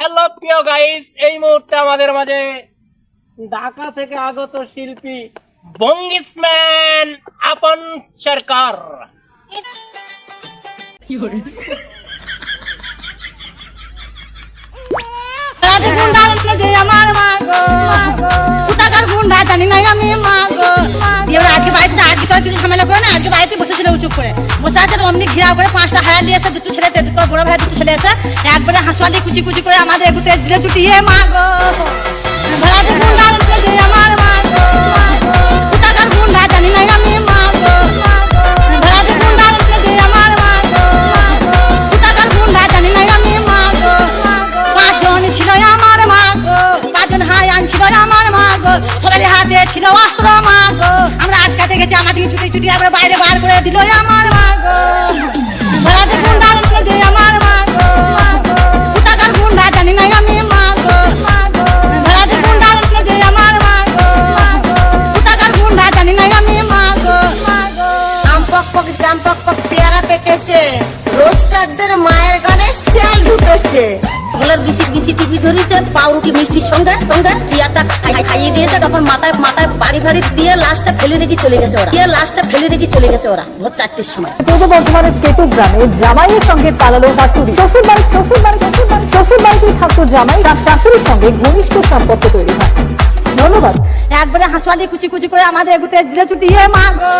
Hello প্রিয় guys এই মুহূর্তে আমাদের মাঝে ঢাকা থেকে আগত শিল্পী বঙ্গিসম্যান আপন সরকার। আমার মা গো কোথাকার গুন্ডা জানি না আমি মা গো এবার আজকে বাড়িতে, আজকে কিছু ঝামেলা করে না, আজকে বাড়িতে বসেছিল উঁচু করে। করে পাঁচটা হায়া দুটো ছেলে দুটো বড় ভাই, দুটো ছেলে এসে একবারে হাসুয়ালি কুচি কুচি করে আমাদের এগুতে দিলে আমার, মা গো ছিল অস্ত্র, মা গো, আমরা আটকাতে গেছি আমাদের ছুটি ছুটি আমরা বাইরে বার করে দিল আমার ওগুলোর বিসি বিসি টিভি ধরেছে পাউরুটি মিষ্টির সঙ্গে সঙ্গে পিয়াটা খাই- খাইয়ে দিয়েছে তখন মাথায় মাথায় বাড়ি বাড়ি দিয়ে লাস্টে ফেলে রেখে চলে গেছে ওরা। দিয়ে লাস্টে ফেলে রেখে চলে গেছে ওরা ভোর চারটের সময়। পূর্ব বর্ধমানের কেতু গ্রামে জামাইয়ের সঙ্গে পালালো শাশুড়ি। শ্বশুর বাড়ি শ্বশুর বাড়ি শ্বশুর বাড়ি শ্বশুর বাড়িতেই থাকতো জামাই তার শাশুড়ির সঙ্গে ঘনিষ্ঠ সম্পর্ক তৈরি হয়। ধন্যবাদ। একবারে হাসুয়ালি কুচি কুচি করে আমাদের এগুতে দিলে চুটিয়ে মা গো।